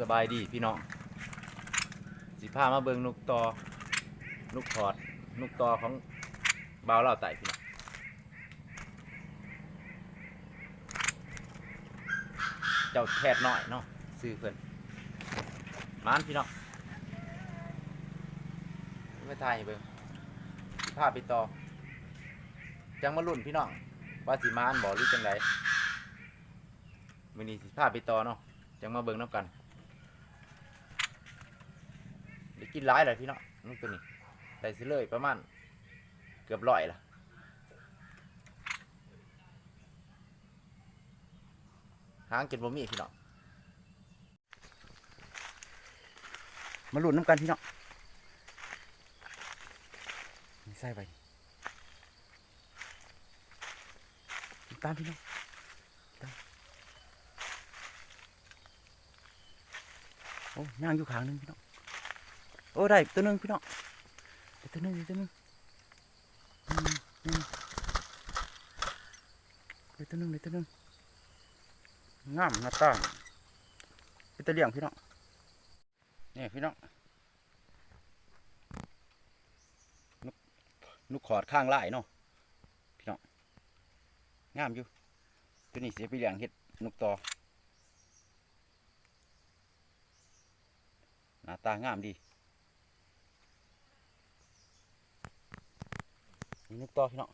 สบายดีพี่น้องสิพามาเบิงนกตอ นกถอด นกตอของบ่าวเล่าไต่พี่น้องเจ้าแทดน้อยเนาะซื้อเพิ่นมานพี่น้องไม่ทายเบิงสิพาไปต่อ จังมาลุ่นพี่น้องว่าสิมานบ่หรือจังไดมื้อนี้สิพาไปต่อเนาะจังมาเบิ่งน้ำกันได้ กินหลายเลยพี่เน้องนตัวนี้ได้สิเลยประมาณเกือบร้อยละหางกินบ่มีพี่เน้องมาหลุ่นน้ำกันพี่น้องนี่ใส่ไปตามพี่น้องตามโอ้ย่างอยู่ขางหนึงพี่น้อง โอ้ได้ตัวนึงพี่น้องได้ตัวนึงได้ตัวนึงอืมอืมได้ตัวนึงได้ตัวนึงงามหน้าตางเป็นตะเลียงพี่น้องนี่พี่น้องนุกนุกขอดข้างไล่เนาะพี่น้องงามอยู่ตัวนี้เสียไปเลี้ยงเห็ดนุกต่อหน้าตางามดี นึกต่อพี่น้อง